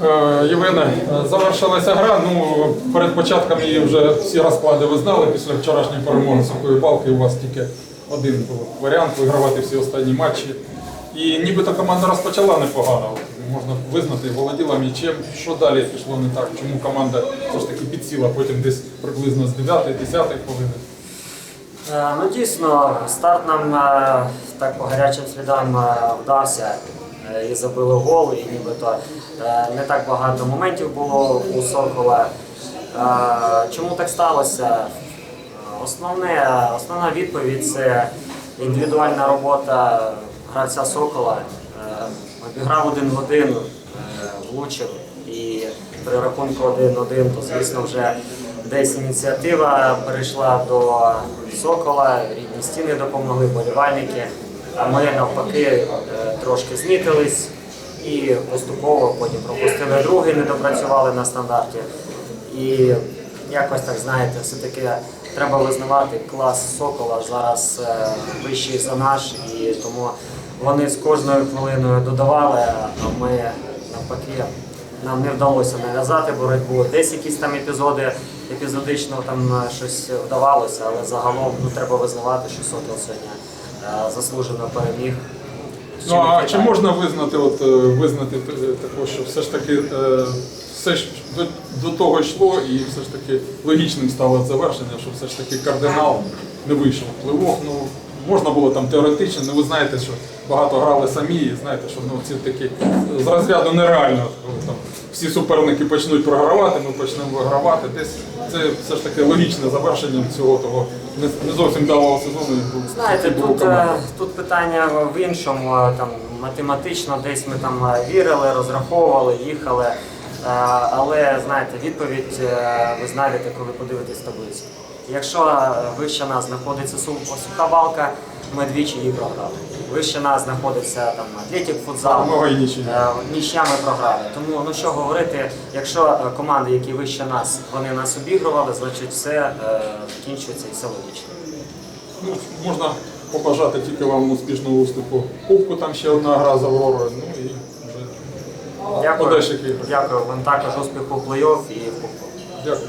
Е, Євгене, завершилася гра. Ну, перед початком її вже всі розклади ви знали після вчорашньої перемоги сухої балки. У вас тільки один був варіант вигравати всі останні матчі. І нібито команда розпочала непогано. Можна визнати, володіла м'ячем. Що далі пішло не так? Чому команда все ж таки підсіла потім десь приблизно з 9-10 хвилини? Е, Ну дійсно, старт нам е, так по гарячим слідам вдався і забили гол, і нібито е, не так багато моментів було у Сокола. Е, Чому так сталося? Е, Основне, основна відповідь це індивідуальна робота гравця Сокола. Е, Обіграв один в один, е, влучив і при рахунку 1-1, то звісно вже десь ініціатива перейшла до Сокола, рідні стіни допомогли, болівальники. А ми навпаки е, трошки знітились і поступово потім пропустили другий, не допрацювали на стандарті. І якось так знаєте, все-таки треба визнавати клас Сокола зараз е, вищий за наш, і тому вони з кожною хвилиною додавали, а ми навпаки. Нам не вдалося нав'язати боротьбу. Десь якісь там епізоди, епізодично там е, щось вдавалося, але загалом ну, треба визнавати, що Сокіл сьогодні заслужено переміг. Ну а чи можна визнати, от е, визнати т- також, що все ж таки е, все ж до, до того йшло, і все ж таки логічним стало завершення, що все ж таки кардинал не вийшов плей-офф. Ну можна було там теоретично, ну ви знаєте, що багато грали самі, і знаєте, що ну ці такі з розряду нереально, там всі суперники почнуть програвати, ми почнемо вигравати. Десь це все ж таки логічне завершення цього того не, зовсім давого сезону. Знаєте, тут, е, тут питання в іншому. е, Там математично десь ми там е, вірили, розраховували, їхали. Але знаєте, відповідь ви знаєте, коли подивитесь таблицю. Якщо е, вище нас знаходиться Су- суха балка, ми двічі її програли. Вище нас знаходиться там Атлетік футзал. Е, ми програли. Тому ну що говорити, якщо е, команди, які вище нас, вони нас обігрували, значить все закінчується і все логічно. Ну, можна побажати тільки вам успішного виступу. Кубку там ще одна гра з Авророю. Ну і вже Дякую. Дякую. Вам також успіху в плей-офф і в кубку. Дякую.